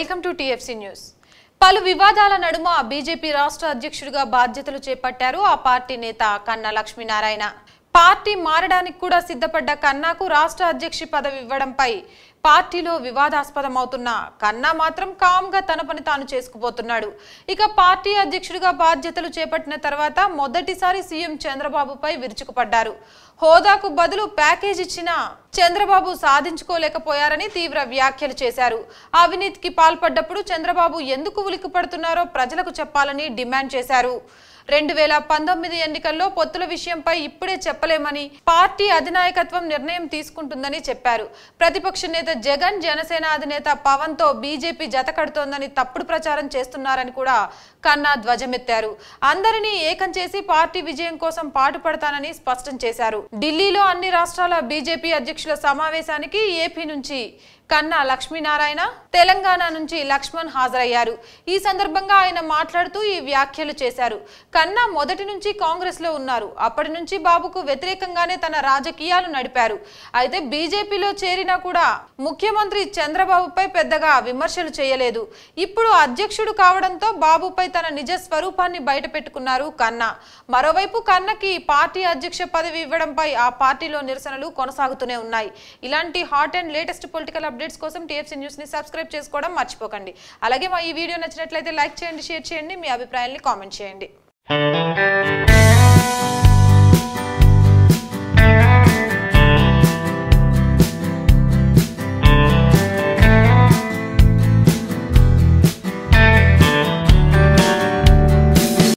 Welcome to TFC news. పలు వివాదాల నడుమ బీజేపీ రాష్ట్ర అధ్యక్షుడిగా బాధ్యతలు చేపట్టారు ఆ పార్టీ నేత కన్నా లక్ష్మీనారాయణ. పార్టీ మారడానికి కూడా సిద్ధపడ్డ కన్నాకు రాష్ట్ర అధ్యక్షి పదవి ఇవ్వడంపై పార్టీలో వివాదాస్పదమవుతున్న కన్నా మాత్రం కామ్గా తన పని తాను చేసుకుపోతున్నాడు. ఇక పార్టీ అధ్యక్షుడిగా బాధ్యతలు చేపట్టిన తర్వాత మొదటిసారి సీఎం చంద్రబాబుపై విరుచుకుపడ్డారు. హోదాకు బదులు ప్యాకేజ్ ఇచ్చిన చంద్రబాబు సాధించుకోలేకపోయారని తీవ్ర వ్యాఖ్యలు చేశారు. అవినీతికి పాల్పడ్డప్పుడు చంద్రబాబు ఎందుకు ఉలిక్కిపడుతున్నారో ప్రజలకు చెప్పాలని డిమాండ్ చేశారు. రెండు వేల పంతొమ్మిది ఎన్నికల్లో పొత్తుల విషయంపై ఇప్పుడే చెప్పలేమని పార్టీ అధినాయకత్వం నిర్ణయం తీసుకుంటుందని చెప్పారు. ప్రతిపక్ష నేత జగన్ జనసేన అధినేత పవన్తో బీజేపీ జత కడుతోందని తప్పుడు ప్రచారం చేస్తున్నారని కూడా కన్నా ధ్వజమెత్తారు. అందరినీ ఏకం చేసి పార్టీ విజయం కోసం పాటుపడతానని స్పష్టం చేశారు. ఢిల్లీలో అన్ని రాష్ట్రాల బీజేపీ అధ్యక్షుల సమావేశానికి ఏపీ నుంచి కన్నా లక్ష్మీనారాయణ తెలంగాణ నుంచి లక్ష్మణ్ హాజరయ్యారు. ఈ సందర్భంగా ఆయన మాట్లాడుతూ ఈ వ్యాఖ్యలు చేశారు. కన్నా మొదటి నుంచి కాంగ్రెస్లో ఉన్నారు. అప్పటి నుంచి బాబుకు వ్యతిరేకంగానే తన రాజకీయాలు నడిపారు. అయితే బీజేపీలో చేరినా కూడా ముఖ్యమంత్రి చంద్రబాబుపై పెద్దగా విమర్శలు చేయలేదు. ఇప్పుడు అధ్యక్షుడు కావడంతో బాబుపై తన నిజ స్వరూపాన్ని బయట పెట్టుకున్నారు కన్నా. మరోవైపు కన్నకి పార్టీ అధ్యక్ష పదవి ఇవ్వడంపై ఆ పార్టీలో నిరసనలు కొనసాగుతూనే ఉన్నాయి. ఇలాంటి hot and latest political updates కోసం టీఎఫ్సీ న్యూస్ని సబ్స్క్రైబ్ చేసుకోవడం మర్చిపోకండి. అలాగే మా ఈ వీడియో నచ్చినట్లయితే లైక్ చేయండి షేర్ చేయండి మీ అభిప్రాయాన్ని కామెంట్ చేయండి.